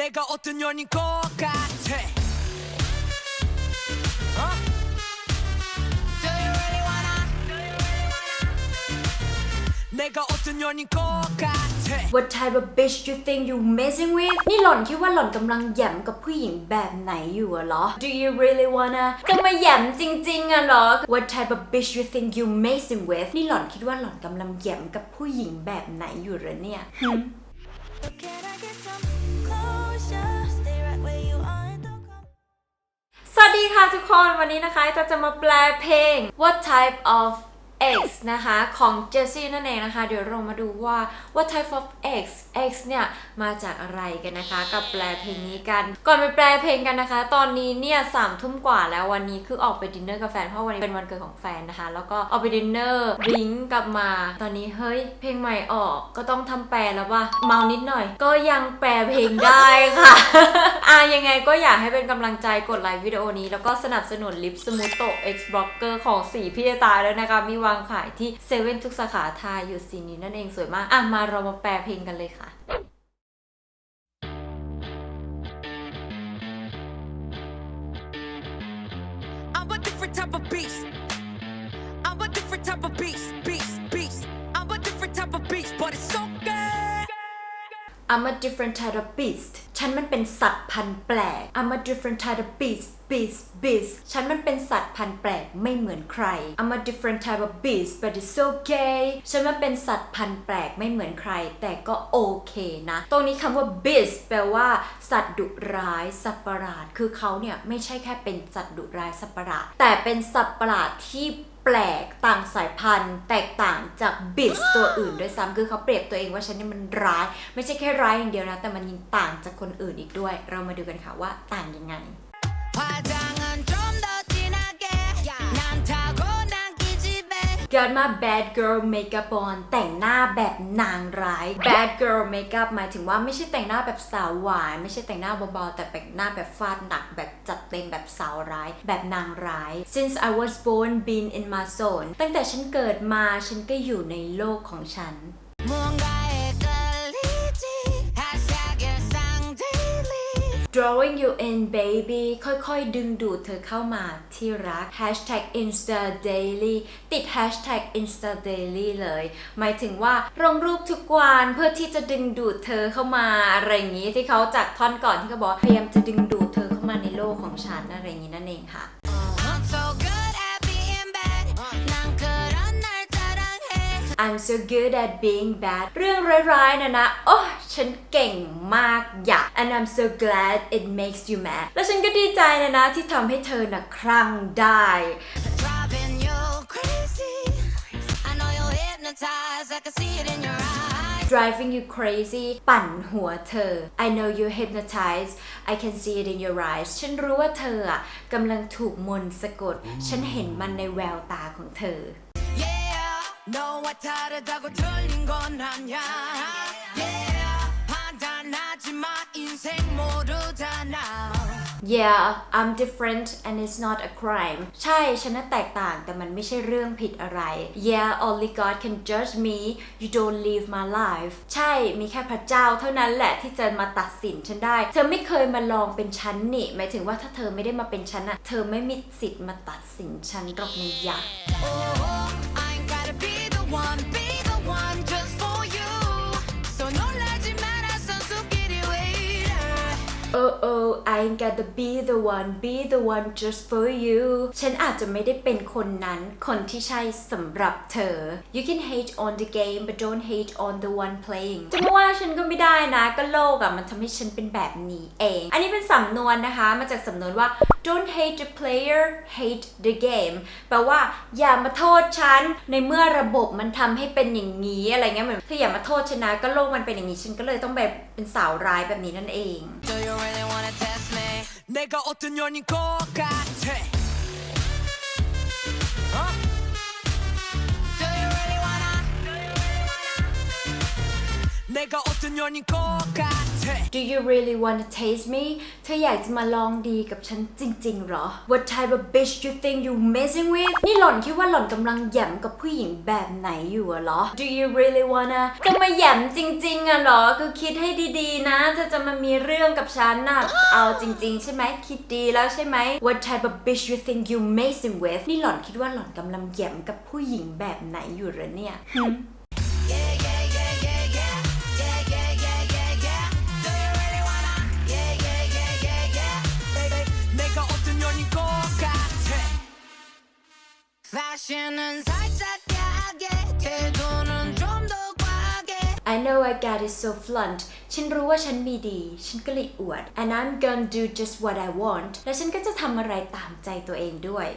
내가 어떤 년인 것 같아 어? Do you really wanna? 내가 어떤 년인 것 같아 What type of bitch you think you messing with นี่หล่อนคิดว่าหล่อนกำลังแหย่มกับผู้หญิงแบบไหนอยู่อะเหรอ Do you really wanna จะมาแหย่มจริงๆอะเหรอ What type of bitch you think you messing with นี่หล่อนคิดว่าหล่อนกำลังแหย่มกับผู้หญิงแบบไหนอยู่เหรอเนี่ย Can I get some closure? สวัสดีค่ะทุกคนวันนี้นะคะจะจะมาแปลเพลง What type of X นะคะของเจสซี่นั่นเองนะคะ เดี๋ยวเรามาดูว่า What type of X X เนี่ยมาจากอะไรกันนะคะ กับแปลเพลงนี้กัน ก่อนไปแปลเพลงกันนะคะ ตอนนี้เนี่ยสามทุ่มกว่าแล้ววันนี้คือออกไปดินเนอร์กับแฟนเพราะวันนี้เป็นวันเกิดของแฟนนะคะ แล้วก็ออกไปดินเนอร์ริงกลับมา ตอนนี้เฮ้ยเพลงใหม่ออกก็ต้องทำแปลแล้วว่าเมานิดหน่อย ก็ยังแปลเพลงได้ค่ะอะยังไงก็อยากให้เป็นกำลังใจกดไลค์วิดีโอนี้แล้วก็สนับสนุนลิปสมูทโต X Blocker ของสีพี่ตาแล้วนะคะมีวางขายที่เซเว่นทุกสาขาไทยอยู่สีนี้นั่นเองสวยมาก อะ มาเรามาแปลเพลงกันเลยค่ะ I'm a different type of beast ฉันมันเป็นสัตว์พันธุ์แปลก I'm a different type of beast beast beast ฉันมันเป็นสัตว์พันธุ์แปลกไม่เหมือนใคร I'm a different type of beast but it's okay ฉันมันเป็นสัตว์พันธุ์แปลกไม่เหมือนใคร แต่ก็โอเคนะ ตรงนี้คำว่า beast แปลว่า สัตว์ดุร้ายสัตว์ประหลาด คือเขาเนี่ยไม่ใช่แค่เป็นสัตว์ดุร้ายสัตว์ประหลาด แต่เป็นสัตว์ประหลาดที่ แปลกต่างสายพันธุ์ แตกต่างจากบิสตัวอื่นด้วยซ้ำคือเขาเปรียบตัวเองว่าฉันนี่มันร้าย ไม่ใช่แค่ร้ายอย่างเดียวนะ แต่มันยังต่างจากคนอื่นอีกด้วย เรามาดูกันค่ะว่าต่างยังไง Got my bad girl makeup on แต่งหน้าแบบนางร้าย bad girl makeup หมายถึงว่าไม่ใช่แต่งหน้าแบบสาวหวาน ไม่ใช่แต่งหน้าเบาๆแต่แต่งหน้าแบบฟาดหนักแบบจัดเต็มแบบสาวร้าย แบบนางร้าย since I was born been in my zone ตั้งแต่ฉันเกิดมาฉันก็อยู่ในโลกของฉัน drawing you in baby ค่อยๆ ดึงดูดเธอเข้ามาที่รัก hashtag insta daily ติด hashtag insta daily เลย หมายถึงว่าลงรูปทุกวันเพื่อที่จะดึงดูดเธอเข้ามาอะไรอย่างนี้ที่เขาจากท่อนก่อนที่เขาบอกพยายามจะดึงดูดเธอเข้ามาในโลกของฉันอะไรอย่างนี้นั่นเองค่ะ I'm so good at being bad เรื่องร้ายๆนะนะ โอ้ ฉันเก่งมากอยาก and I'm so glad it makes you mad แล้วฉันก็ดีใจนะนะที่ทำให้เธอนะคลั่งได้ Driving you crazy I know you're hypnotized I can see it in your eyes driving you crazy ปั่นหัวเธอ I know you hypnotized I can see it in your eyes ฉันรู้ว่าเธออะกำลังถูกมนต์สะกด ฉันเห็นมันในแววตาของเธอ Yeah, no, I tired of the Yeah I'm different and it's not a crime ใช่ฉันน่ะแตกต่างแต่มันไม่ใช่เรื่องผิดอะไร Yeah only God can judge me you don't live my life ใช่มีแค่พระเจ้าเท่านั้นแหละที่จะมาตัดสินฉันได้ เธอไม่เคยมาลองเป็นฉันนี่หมายถึงว่าถ้าเธอไม่ได้มาเป็นฉันอะเธอไม่มีสิทธิ์มาตัดสินฉันหรอกนะยะ Oh I ain't gotta be the one be I gotta be the one be the one just for you ฉันอาจจะไม่ได้เป็นคนนั้น คนที่ใช่สำหรับเธอ You can hate on the game but don't hate on the one playing จะมาว่าฉันก็ไม่ได้นะ ก็โลกอะมันทำให้ฉันเป็นแบบนี้เอง อันนี้เป็นสำนวนนะคะ มาจากสำนวนว่า don't hate the player hate the game แปลว่าอย่ามาโทษฉัน ในเมื่อระบบมันทำให้เป็นอย่างนี้อะไรเงี้ยเหมือนเธออย่ามาโทษฉันนะก็โลกมันเป็นอย่างนี้ฉันก็เลยต้องแบบเป็นสาวร้ายแบบนี้นั่นเอง Do you really wanna test me 내가 어떤 년인 것 같아 어? Do you really wanna taste me เธออยากจะมาลองดีกับฉันจริงๆหรอ What type of bitch you think you messing with นี่หล่อนคิดว่าหล่อนกำลังแย้มกับผู้หญิงแบบไหนอยู่อะหรอ Do you really wanna จะมาแย้มจริงๆอะหรอ คือคิดให้ดีๆนะ เธอจะมามีเรื่องกับฉันน่ะ เอาจริงๆ ใช่ไหม คิดดีแล้วใช่ไหม What type of bitch you think you messing with นี่หล่อนคิดว่าหล่อนกำลังแย้มกับผู้หญิงแบบไหนอยู่หรอเนี่ย I know I got it so flunt ฉันรู้ว่าฉันมีดี ฉันก็เลยอวด and I'm gonna do just what I want และฉันก็จะทำอะไรตามใจตัวเองด้วย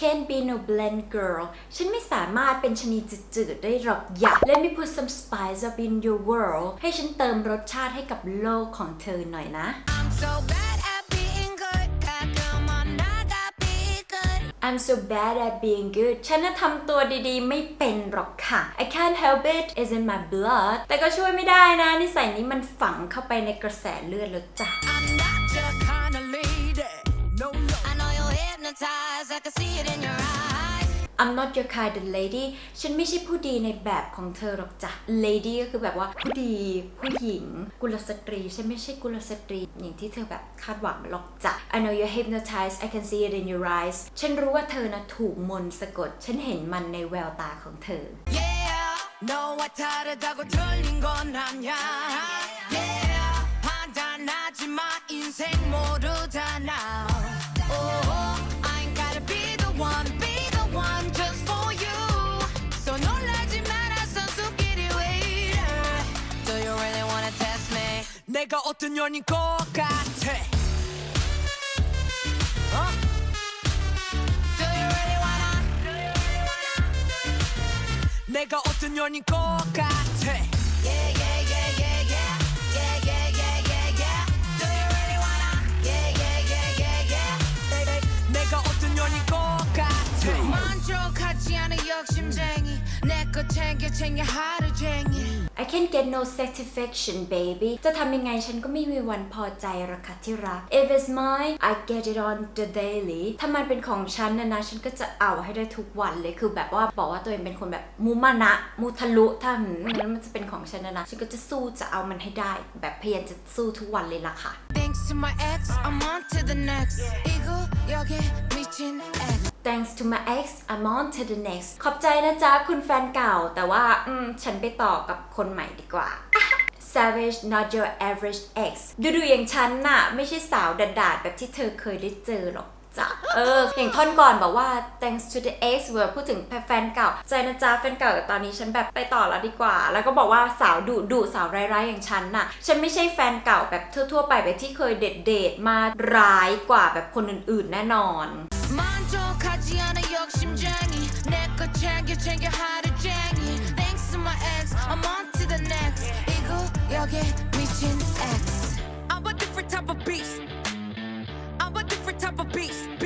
can't be no blend girl ฉันไม่สามารถเป็นชนีจืดๆได้หรอกอยาก Let me put some spice up in your world ให้ฉันเติมรสชาติให้กับโลกของเธอหน่อยนะ I'm so bad. I'm so bad at being good ฉันน่ะทำตัวดีๆ ไม่เป็นหรอกค่ะ I can't help it is in my blood แต่ก็ช่วยไม่ได้นะนิสัยนี้มันฝังเข้าไปในกระแสเลือดแล้วจ้ะ I'm not your kind of lady ฉันไม่ใช่ผู้ดีในแบบของเธอหรอกจ้ะ lady ก็คือแบบว่าผู้ดี ผู้หญิง กุลสตรี ฉันไม่ใช่กุลสตรีอย่างที่เธอแบบคาดหวังหรอกจ้ะ I know you're hypnotized I can see it in your eyes ฉันรู้ว่าเธอนะถูกมนต์สะกด ฉันเห็นมันในแววตาของเธอ yeah 너와 다르다고 틀린 건 아냐 yeah 판단하지 마 인생 모르잖아 내가 어떤 년인 것 같아 어? Do you really wanna? Do you really wanna? 내가 어떤 년인 것 같아 욕심쟁이 내 거 챙겨 챙겨 하루쟁이 I can't get no satisfaction baby จะทำยังไงฉันก็ไม่มีวันพอใจราคาที่รัก If it's mine I get it on the daily ถ้ามันเป็นของฉันนะนะ ฉันก็จะเอาให้ได้ทุกวันเลย คือแบบว่าบอกว่าตัวเองเป็นคนแบบมุมานะ มุทะลุถ้ามันมันจะเป็นของฉันนะนะ ฉันก็จะสู้จะเอามันให้ได้ แบบพยายามจะสู้ทุกวันเลยล่ะค่ะ Thanks to my ex I'm on to the next Eagle you're reaching X Thanks to my ex I'm on to the next ขอบใจนะจ๊ะคุณแฟนเก่า แต่ว่าอืมฉันไปต่อกับคนใหม่ดีกว่า Savage not your average ex ดูดูอย่างฉันน่ะ ไม่ใช่สาวดาดๆแบบที่เธอเคยได้เจอหรอกจ้ะเออ อย่างท่อนก่อนบอกว่า thanks to the ex เวอร์พูดถึงแฟนเก่า ใจนะจ๊ะแฟนเก่าแต่ตอนนี้ฉันแบบไปต่อแล้วดีกว่า แล้วก็บอกว่าสาวดุดุสาวร้ายๆอย่างฉันน่ะ ฉันไม่ใช่แฟนเก่าแบบทั่วๆไปแบบที่เคยเดทเดทมาร้ายกว่าแบบคนอื่นๆแน่นอน 만족하지 않은 욕심쟁이 내 거 챙겨 챙겨 하루쟁이 Thanks to my ex I'm on to the next 이거 여기 미친 ex I'm a different type of beast. I'm a different type of beast, beast, beast.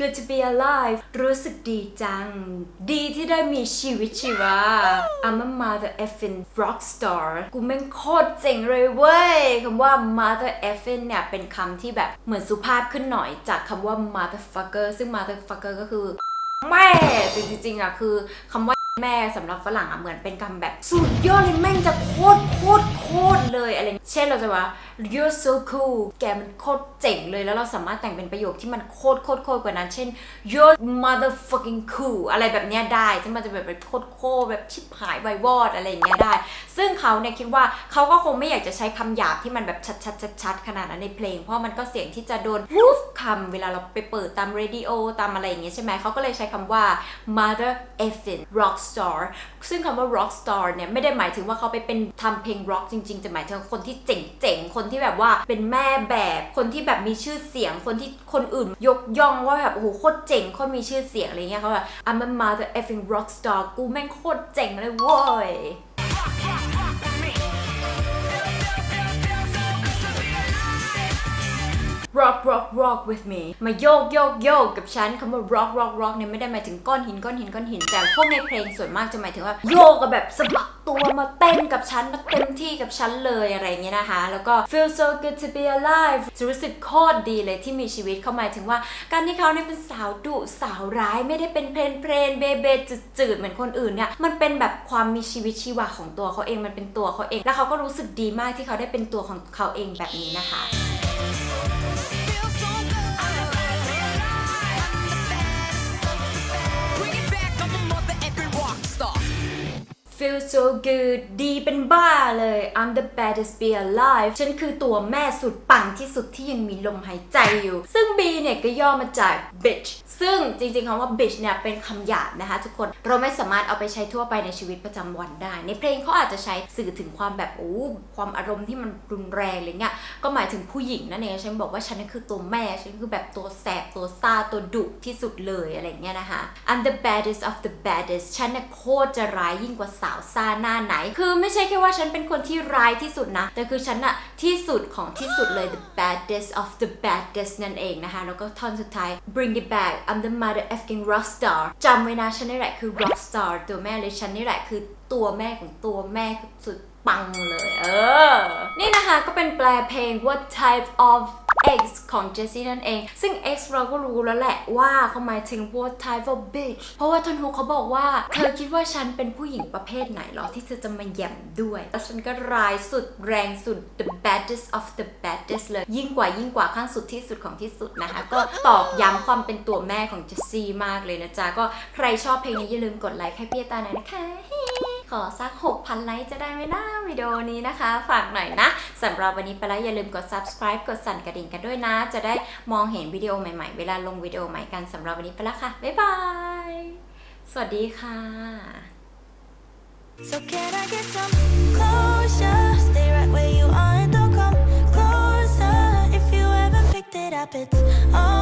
Good to be alive รู้สึกดีจัง ดีที่ได้มีชีวิตชีวา I'm a mother effing rock star กูแม่งโคตรเจ๋งเลยเว้ยคำว่า mother effing เนี่ย เป็นคำที่แบบเหมือนสุภาพขึ้นหน่อยจากคำว่า motherfucker ซึ่ง motherfucker ก็คือแม่จริงๆอะคือคำว่า แม่สำหรับฝรั่งอะเหมือนเป็นคำแบบสุดยอดเลยแม่งจะโคตรโคตรโคตรเลยอะไรเช่นเราจะว่า you're so cool แกมันโคตรเจ๋งเลยแล้วเราสามารถแต่งเป็นประโยคที่มันโคตรโคตรโคตรกว่านั้น เช่น you're motherfucking cool อะไรแบบเนี้ยได้ซึ่งมันจะแบบโคตรโคตรแบบชิบหายไววอดอะไรอย่างเงี้ยได้ ซึ่งเขาเนี่ยคิดว่าเขาก็คงไม่อยากจะใช้คำหยาบที่มันแบบชัดๆชัดๆขนาดนั้นในเพลง เพราะมันก็เสียงที่จะโดนวูฟคำเวลาเราไปเปิดตามเรดิโอตามอะไรอย่างเงี้ยใช่ไหมเขาก็เลยใช้คำว่า mother effing rocks star ซึ่งคำว่า rock star เนี่ยไม่ได้หมายถึงว่าเขาไปเป็นทำเพลง rock จริงๆ จะหมายถึงคนที่เจ๋งๆ คนที่แบบว่าเป็นแม่แบบ คนที่แบบมีชื่อเสียง คนที่คนอื่นยกย่องว่าแบบโอ้โหโคตรเจ๋งโคตรมีชื่อเสียงอะไรเงี้ยเขาแบบ I'm a mother effing rock star กูแม่งโคตรเจ๋งเลยเว้ย rock rock rock with me มาโยกโยกโยกกับฉันคำว่า rock rock rock เนี่ยไม่ได้หมายถึงก้อนหินก้อนหินก้อนหิน แต่พวกในเพลงส่วนมากจะหมายถึงว่าโยกกับแบบสะบัดตัวมาเต้นกับฉันมาเต็มที่กับฉันเลยอะไรเงี้ยนะคะ แล้วก็ feel so good to be alive รู้สึกโคตรดีเลยที่มีชีวิตเขาหมายถึงว่า การที่เขาเนี่ยเป็นสาวดุสาวร้ายไม่ได้เป็นเพลนเพลนเบเบจืดๆเหมือนคนอื่นเนี่ยมันเป็นแบบความมีชีวิตชีวาของตัวเขาเองมันเป็นตัวเขาเอง แล้วเขาก็รู้สึกดีมากที่เขาได้เป็นตัวของเขาเองแบบนี้นะคะ Música feel so good ดีเป็นบ้าเลย I'm the baddest be alive ฉันคือตัวแม่สุดปังที่สุดที่ยังมีลมหายใจอยู่ ซึ่ง B เนี่ยก็ย่อมาจาก bitch ซึ่งจริงๆคำว่า bitch เนี่ยเป็นคำหยาบนะคะทุกคน เราไม่สามารถเอาไปใช้ทั่วไปในชีวิตประจำวันได้ ในเพลงเขาอาจจะใช้สื่อถึงความแบบโอ้ความอารมณ์ที่มันรุนแรงอะไรเงี้ย ก็หมายถึงผู้หญิงนั่นเองฉันบอกว่าฉันนั่คือตัวแม่ ฉันคือแบบตัวแสบตัวซาตัวดุที่สุดเลยอะไรเงี้ยนะคะ I'm the baddest of the baddest ฉันน่ะโคตรจะร้ายยิ่งกว่าสาาวซ่าหน้าไหน คือไม่ใช่แค่ว่าฉันเป็นคนที่ร้ายที่สุดนะ แต่คือฉันน่ะที่สุดของที่สุดเลย the baddest of the baddest นั่นเองนะคะ แล้วก็ท่อนสุดท้าย bring it back I'm the mother effing rock star จำไว้นะฉันนี่แหละคือ rock star ตัวแม่เลยฉันนี่แหละคือตัวแม่ของตัวแม่สุดปังเลย เออ นี่นะคะก็เป็นแปลเพลง What type of X ของ Jessie นั่นเอง ซึ่ง X เราก็รู้แล้วแหละว่าเขาหมายถึง What type of bitch เพราะว่าทอนฮุกเขาบอกว่า เธอคิดว่าฉันเป็นผู้หญิงประเภทไหนหรอที่เธอจะมาแย่มด้วย แล้วฉันก็ร้ายสุดแรงสุด the baddest of the baddest เลย ยิ่งกว่ายิ่งกว่าข้างสุดที่สุดของที่สุดนะคะ ก็ตอกย้ำความเป็นตัวแม่ของ Jessie มากเลยนะจ๊ะ ก็ใครชอบเพลงนี้อย่าลืมกดไลค์ให้พี่ตาหน่อยนะคะ ขอสัก 6,000 ไลค์จะได้ไหมนะวิดีโอนี้นะคะ ฝากหน่อยนะสำหรับวันนี้ไปแล้วอย่าลืมกด subscribe กดสั่นกระดิ่งกันด้วยนะ จะได้มองเห็นวิดีโอใหม่ๆ เวลาลงวิดีโอใหม่กันสำหรับวันนี้ไปแล้วค่ะ บ๊ายบาย สวัสดีค่ะ So can I get some closure? Stay right where you are and don't come closer. If you haven't picked it up, it's all